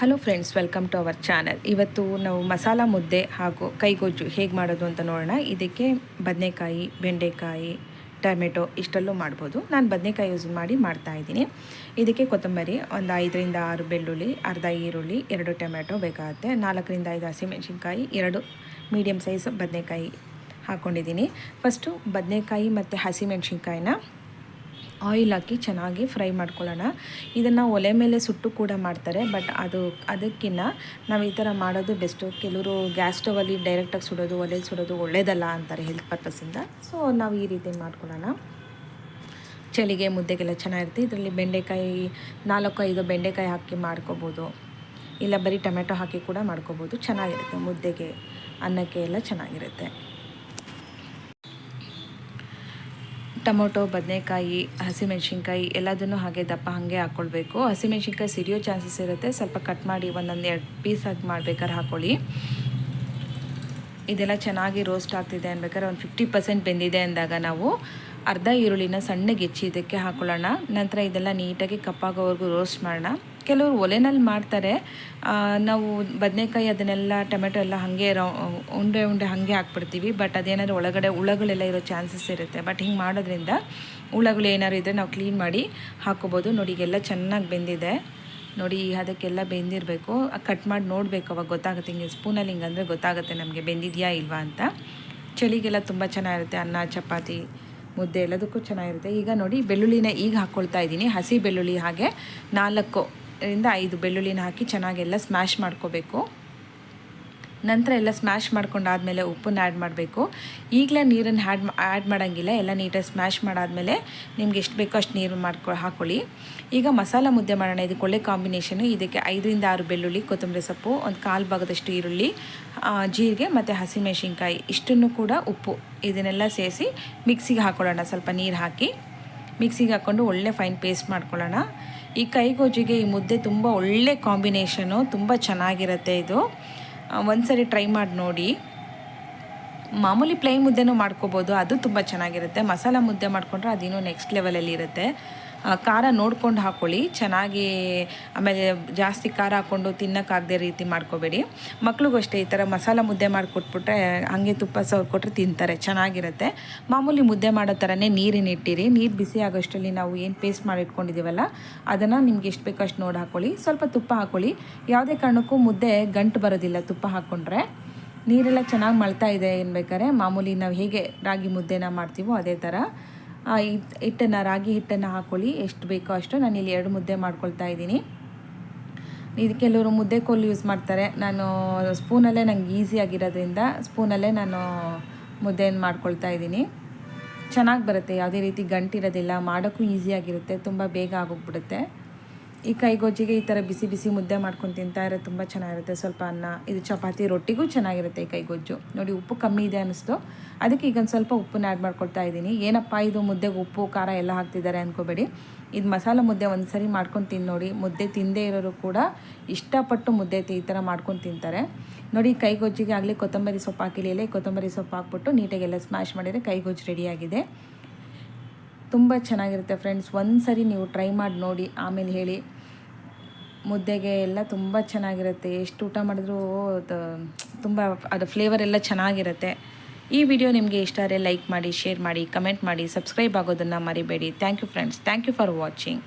Hello friends welcome to our channel ಇವತ್ತು ನಾವು ಮಸಾಲ ಮುದ್ದೆ ಹಾಗೂ ಕೈಗೊಜ್ಜು ಹೇಗೆ ಮಾಡೋದು ಅಂತ ನೋಡೋಣ. ಇದಕ್ಕೆ ಬದನೆಕಾಯಿ, ಬೆಂಡೆಕಾಯಿ, ಟೊಮೆಟೊ ಇಷ್ಟೆಲ್ಲೂ ಮಾಡ್ಬೋದು. ನಾನು ಬದನೆಕಾಯಿ ಯೂಸ್ ಮಾಡಿ ಮಾಡ್ತಾ ಇದ್ದೀನಿ. ಇದಕ್ಕೆ ಕೊತ್ತಂಬರಿ, ಒಂದು ಐದರಿಂದ ಆರು ಬೆಳ್ಳುಳ್ಳಿ, ಅರ್ಧ ಈರುಳ್ಳಿ, ಎರಡು ಟೊಮೆಟೊ ಬೇಕಾಗುತ್ತೆ. ನಾಲ್ಕರಿಂದ ಐದು ಹಸಿಮೆಣಸಿನ್ಕಾಯಿ, ಎರಡು ಮೀಡಿಯಮ್ ಸೈಜ್ ಬದನೆಕಾಯಿ ಹಾಕ್ಕೊಂಡಿದ್ದೀನಿ ಫಸ್ಟು ಬದನೆಕಾಯಿ ಮತ್ತು ಹಸಿಮೆಣ್ಸಿನ್ಕಾಯಿನ ಆಯಿಲ್ ಹಾಕಿ ಚೆನ್ನಾಗಿ ಫ್ರೈ ಮಾಡ್ಕೊಳ್ಳೋಣ. ಇದನ್ನು ಒಲೆ ಮೇಲೆ ಸುಟ್ಟು ಕೂಡ ಮಾಡ್ತಾರೆ, ಬಟ್ ಅದು ಅದಕ್ಕಿಂತ ನಾವು ಈ ಥರ ಮಾಡೋದು ಬೆಸ್ಟು. ಕೆಲವರು ಗ್ಯಾಸ್ ಸ್ಟವಲ್ಲಿ ಡೈರೆಕ್ಟಾಗಿ ಸುಡೋದು ಒಲೆಯಲ್ಲಿ ಸುಡೋದು ಒಳ್ಳೇದಲ್ಲ ಅಂತಾರೆ ಹೆಲ್ತ್ ಪರ್ಪಸಿಂದ ಸೊ ನಾವು ಈ ರೀತಿ ಮಾಡ್ಕೊಳ್ಳೋಣ. ಚಳಿಗೆ ಮುದ್ದೆಗೆಲ್ಲ ಚೆನ್ನಾಗಿರುತ್ತೆ. ಇದರಲ್ಲಿ ಬೆಂಡೆಕಾಯಿ ನಾಲ್ಕು ಐದು ಬೆಂಡೆಕಾಯಿ ಹಾಕಿ ಮಾಡ್ಕೋಬೋದು. ಇಲ್ಲ ಬರೀ ಟೊಮೆಟೊ ಹಾಕಿ ಕೂಡ ಮಾಡ್ಕೋಬೋದು. ಚೆನ್ನಾಗಿರುತ್ತೆ ಮುದ್ದೆಗೆ, ಅನ್ನಕ್ಕೆ ಎಲ್ಲ ಚೆನ್ನಾಗಿರುತ್ತೆ. ಟೊಮೊಟೊ, ಬದನೆಕಾಯಿ, ಹಸಿಮೆಣ್ಸಿನ್ಕಾಯಿ ಎಲ್ಲದನ್ನು ಹಾಗೆ ದಪ್ಪ ಹಾಗೆ ಹಾಕ್ಕೊಳ್ಬೇಕು ಹಸಿಮೆಣ್ಸಿನ್ಕಾಯಿ ಸಿಡಿಯೋ ಚಾನ್ಸಸ್ ಇರುತ್ತೆ. ಸ್ವಲ್ಪ ಕಟ್ ಮಾಡಿ ಒಂದೊಂದು ಎರಡು ಪೀಸ್ ಆಗಿ ಮಾಡ್ಬೇಕಾದ್ರೆ ಹಾಕ್ಕೊಳ್ಳಿ ಇದೆಲ್ಲ ಚೆನ್ನಾಗಿ ರೋಸ್ಟ್ ಆಗ್ತಿದೆ ಅನ್ಬೇಕಾದ್ರೆ ಒಂದು ಫಿಫ್ಟಿ ಪರ್ಸೆಂಟ್ ಬೆಂದಿದೆ ಅಂದಾಗ ನಾವು ಅರ್ಧ ಈರುಳ್ಳಿನ ಸಣ್ಣಗೆ ಹೆಚ್ಚಿ ಇದಕ್ಕೆ ಹಾಕೊಳ್ಳೋಣ. ನಂತರ ಇದೆಲ್ಲ ನೀಟಾಗಿ ಕಪ್ಪಾಗೋವರೆಗೂ ರೋಸ್ಟ್ ಮಾಡೋಣ. ಕೆಲವರು ಒಲೆನಲ್ಲಿ ಮಾಡ್ತಾರೆ. ನಾವು ಬದನೆಕಾಯಿ ಅದನ್ನೆಲ್ಲ, ಟೊಮೆಟೊ ಎಲ್ಲ ಹಾಗೆ ಉಂಡೆ ಉಂಡೆ ಹಾಗೆ ಹಾಕ್ಬಿಡ್ತೀವಿ. ಬಟ್ ಅದೇನಾದ್ರು ಒಳಗಡೆ ಹುಳಗಳೆಲ್ಲ ಇರೋ ಚಾನ್ಸಸ್ ಇರುತ್ತೆ. ಬಟ್ ಹಿಂಗೆ ಮಾಡೋದ್ರಿಂದ ಹುಳಗಳು ಏನಾದ್ರು ಇದ್ದರೆ ನಾವು ಕ್ಲೀನ್ ಮಾಡಿ ಹಾಕೋಬೋದು. ನೋಡಿ, ಈಗೆಲ್ಲ ಚೆನ್ನಾಗಿ ಬೆಂದಿದೆ. ನೋಡಿ, ಅದಕ್ಕೆಲ್ಲ ಬೆಂದಿರಬೇಕು. ಕಟ್ ಮಾಡಿ ನೋಡಬೇಕು, ಅವಾಗ ಗೊತ್ತಾಗುತ್ತೆ. ಹಿಂಗೆ ಸ್ಪೂನಲ್ಲಿ ಹಿಂಗೆ ಅಂದರೆ ಗೊತ್ತಾಗುತ್ತೆ ನಮಗೆ ಬೆಂದಿದೆಯಾ ಇಲ್ವಾ ಅಂತ. ಚಳಿಗೆಲ್ಲ ತುಂಬ ಚೆನ್ನಾಗಿರುತ್ತೆ. ಅನ್ನ, ಚಪಾತಿ, ಮುದ್ದೆ ಎಲ್ಲದಕ್ಕೂ ಚೆನ್ನಾಗಿರುತ್ತೆ. ಈಗ ನೋಡಿ, ಬೆಳ್ಳುಳ್ಳಿನ ಈಗ ಹಾಕ್ಕೊಳ್ತಾ ಇದ್ದೀನಿ. ಹಸಿ ಬೆಳ್ಳುಳ್ಳಿ ಹಾಗೆ ನಾಲ್ಕು ಇಂದ ಐದು ಬೆಳ್ಳುಳ್ಳಿನ ಹಾಕಿ ಚೆನ್ನಾಗೆಲ್ಲ ಸ್ಮ್ಯಾಶ್ ಮಾಡ್ಕೋಬೇಕು. ನಂತರ ಎಲ್ಲ ಸ್ಮ್ಯಾಶ್ ಮಾಡ್ಕೊಂಡಾದಮೇಲೆ ಉಪ್ಪನ್ನು ಆ್ಯಡ್ ಮಾಡಬೇಕು. ಈಗಲೇ ನೀರನ್ನು ಆ್ಯಡ್ ಆ್ಯಡ್ ಮಾಡೋಂಗಿಲ್ಲ, ಎಲ್ಲ ನೀಟಾಗಿ ಸ್ಮ್ಯಾಶ್ ಮಾಡಾದಮೇಲೆ ನಿಮ್ಗೆ ಎಷ್ಟು ಬೇಕೋ ಅಷ್ಟು ನೀರು ಮಾಡ್ಕೊ ಹಾಕ್ಕೊಳ್ಳಿ ಈಗ ಮಸಾಲ ಮುದ್ದೆ ಮಾಡೋಣ ಇದಕ್ಕೆ ಒಳ್ಳೆ ಕಾಂಬಿನೇಷನು ಇದಕ್ಕೆ ಐದರಿಂದ ಆರು ಬೆಳ್ಳುಳ್ಳಿ, ಕೊತ್ತಂಬರಿ ಸೊಪ್ಪು, ಒಂದು ಕಾಲು ಭಾಗದಷ್ಟು ಈರುಳ್ಳಿ ಜೀರಿಗೆ ಮತ್ತು ಹಸಿಮೆಣಸಿನ್ಕಾಯಿ, ಇಷ್ಟನ್ನು ಕೂಡ ಉಪ್ಪು ಇದನ್ನೆಲ್ಲ ಸೇರಿಸಿ ಮಿಕ್ಸಿಗೆ ಹಾಕ್ಕೊಳ್ಳೋಣ ಸ್ವಲ್ಪ ನೀರು ಹಾಕಿ ಮಿಕ್ಸಿಗೆ ಹಾಕ್ಕೊಂಡು ಒಳ್ಳೆ ಫೈನ್ ಪೇಸ್ಟ್ ಮಾಡ್ಕೊಳ್ಳೋಣ. ಈ ಕೈಗೋಜಿಗೆ ಈ ಮುದ್ದೆ ತುಂಬ ಒಳ್ಳೆ ಕಾಂಬಿನೇಷನು, ತುಂಬ ಚೆನ್ನಾಗಿರುತ್ತೆ ಇದು. ಒಂದ್ಸರಿ ಟ್ರೈ ಮಾಡಿ ನೋಡಿ. ಮಾಮೂಲಿ ಪ್ಲೈನ್ ಮುದ್ದೆನೂ ಮಾಡ್ಕೋಬೋದು, ಅದು ತುಂಬ ಚೆನ್ನಾಗಿರುತ್ತೆ. ಮಸಾಲ ಮುದ್ದೆ ಮಾಡಿಕೊಂಡ್ರೆ ಅದಿನ್ನೂ ನೆಕ್ಸ್ಟ್ ಲೆವೆಲಲ್ಲಿ ಇರುತ್ತೆ. ಖಾರ ನೋಡ್ಕೊಂಡು ಹಾಕ್ಕೊಳ್ಳಿ ಚೆನ್ನಾಗಿ, ಆಮೇಲೆ ಜಾಸ್ತಿ ಖಾರ ಹಾಕ್ಕೊಂಡು ತಿನ್ನೋಕ್ಕಾಗದೆ ರೀತಿ ಮಾಡ್ಕೋಬೇಡಿ. ಮಕ್ಳಿಗೂ ಅಷ್ಟೇ ಈ ಥರ ಮಸಾಲ ಮುದ್ದೆ ಮಾಡಿಕೊಟ್ಬಿಟ್ರೆ, ಹಾಗೆ ತುಪ್ಪ ಸವ್ರು ಕೊಟ್ಟರೆ ತಿಂತಾರೆ, ಚೆನ್ನಾಗಿರುತ್ತೆ. ಮಾಮೂಲಿ ಮುದ್ದೆ ಮಾಡೋ ಥರನೇ ನೀರಿನ ಇಟ್ಟಿರಿ. ನೀರು ಬಿಸಿ ಆಗೋಷ್ಟರಲ್ಲಿ ನಾವು ಏನು ಪೇಸ್ಟ್ ಮಾಡಿ ಇಟ್ಕೊಂಡಿದ್ದೀವಲ್ಲ ಅದನ್ನು ನಿಮ್ಗೆ ಎಷ್ಟು ಬೇಕೋ ಅಷ್ಟು ನೋಡಿ ಹಾಕ್ಕೊಳ್ಳಿ ಸ್ವಲ್ಪ ತುಪ್ಪ ಹಾಕ್ಕೊಳ್ಳಿ ಯಾವುದೇ ಕಾರಣಕ್ಕೂ ಮುದ್ದೆ ಗಂಟು ಬರೋದಿಲ್ಲ ತುಪ್ಪ ಹಾಕ್ಕೊಂಡ್ರೆ ನೀರೆಲ್ಲ ಚೆನ್ನಾಗಿ ಮಳ್ತಾ ಇದೆ ಏನು ಬೇಕಾದ್ರೆ ಮಾಮೂಲಿ ನಾವು ಹೇಗೆ ರಾಗಿ ಮುದ್ದೆನ ಮಾಡ್ತೀವೋ ಅದೇ ಥರ. ಹಿಟ್ಟನ್ನು, ರಾಗಿ ಹಿಟ್ಟನ್ನು ಹಾಕ್ಕೊಳ್ಳಿ ಎಷ್ಟು ಬೇಕೋ ಅಷ್ಟು ನಾನು ಇಲ್ಲಿ ಎರಡು ಮುದ್ದೆ ಮಾಡ್ಕೊಳ್ತಾ ಇದ್ದೀನಿ. ಇದು ಕೆಲವರು ಮುದ್ದೆ ಕೋಲು ಯೂಸ್ ಮಾಡ್ತಾರೆ. ನಾನು ಸ್ಪೂನಲ್ಲೇ ನಂಗೆ ಈಸಿ ಆಗಿರೋದ್ರಿಂದ ಸ್ಪೂನಲ್ಲೇ ನಾನು ಮುದ್ದೆಯನ್ನು ಮಾಡ್ಕೊಳ್ತಾ ಇದ್ದೀನಿ. ಚೆನ್ನಾಗಿ ಬರುತ್ತೆ. ಯಾವುದೇ ರೀತಿ ಗಂಟಿರೋದಿಲ್ಲ. ಮಾಡೋಕ್ಕೂ ಈಸಿಯಾಗಿರುತ್ತೆ ತುಂಬ ಬೇಗ ಆಗೋಗ್ಬಿಡುತ್ತೆ. ಈ ಕೈಗೊಜ್ಜಿಗೆ ಈ ಥರ ಬಿಸಿ ಬಿಸಿ ಮುದ್ದೆ ಮಾಡ್ಕೊಂಡು ತಿಂತಾ ಇರೋ ತುಂಬ ಚೆನ್ನಾಗಿರುತ್ತೆ. ಸ್ವಲ್ಪ ಅನ್ನ, ಇದು ಚಪಾತಿ ರೊಟ್ಟಿಗೂ ಚೆನ್ನಾಗಿರುತ್ತೆ ಈ ಕೈಗೊಜ್ಜು ನೋಡಿ, ಉಪ್ಪು ಕಮ್ಮಿ ಇದೆ ಅನ್ನಿಸ್ತು. ಅದಕ್ಕೆ ಈಗ ಒಂದು ಸ್ವಲ್ಪ ಉಪ್ಪನ್ನ ಆ್ಯಡ್ ಮಾಡ್ಕೊಳ್ತಾ ಇದ್ದೀನಿ. ಏನಪ್ಪ ಇದು ಮುದ್ದೆಗೆ ಉಪ್ಪು, ಖಾರ ಎಲ್ಲ ಹಾಕ್ತಿದ್ದಾರೆ ಅಂದ್ಕೋಬೇಡಿ ಇದು ಮಸಾಲೆ ಮುದ್ದೆ ಒಂದು ಸರಿ ಮಾಡ್ಕೊಂಡು ತಿಂದು ನೋಡಿ. ಮುದ್ದೆ ತಿಂದೇ ಇರೋರು ಕೂಡ ಇಷ್ಟಪಟ್ಟು ಮುದ್ದೆ ಈ ಥರ ಮಾಡ್ಕೊಂಡು ತಿಂತಾರೆ. ನೋಡಿ ಕೈಗೊಜ್ಜಿಗೆ ಆಗಲಿ ಕೊತ್ತಂಬರಿ ಸೊಪ್ಪು ಹಾಕಿಲ್ಲ ಕೊತ್ತಂಬರಿ ಸೊಪ್ಪು ಹಾಕ್ಬಿಟ್ಟು ನೀಟಾಗೆಲ್ಲ ಸ್ಮ್ಯಾಶ್ ಮಾಡಿದರೆ ಕೈಗೊಜ್ಜು ರೆಡಿಯಾಗಿದೆ ತುಂಬ ಚೆನ್ನಾಗಿರುತ್ತೆ ಫ್ರೆಂಡ್ಸ್ ಒಂದು ಸರಿ ನೀವು ಟ್ರೈ ಮಾಡಿ ನೋಡಿ, ಆಮೇಲೆ ಹೇಳಿ. ಮುದ್ದೆಗೆ ಎಲ್ಲ ತುಂಬ ಚೆನ್ನಾಗಿರುತ್ತೆ. ಎಷ್ಟು ಊಟ ಮಾಡಿದ್ರೂ ತುಂಬ ಅದು ಫ್ಲೇವರ್ ಎಲ್ಲ ಚೆನ್ನಾಗಿರುತ್ತೆ. ಈ ವಿಡಿಯೋ ನಿಮಗೆ ಇಷ್ಟ ಆದರೆ ಲೈಕ್ ಮಾಡಿ ಶೇರ್ ಮಾಡಿ ಕಮೆಂಟ್ ಮಾಡಿ ಸಬ್ಸ್ಕ್ರೈಬ್ ಆಗೋದನ್ನು ಮರಿಬೇಡಿ. Thank you friends thank you for watching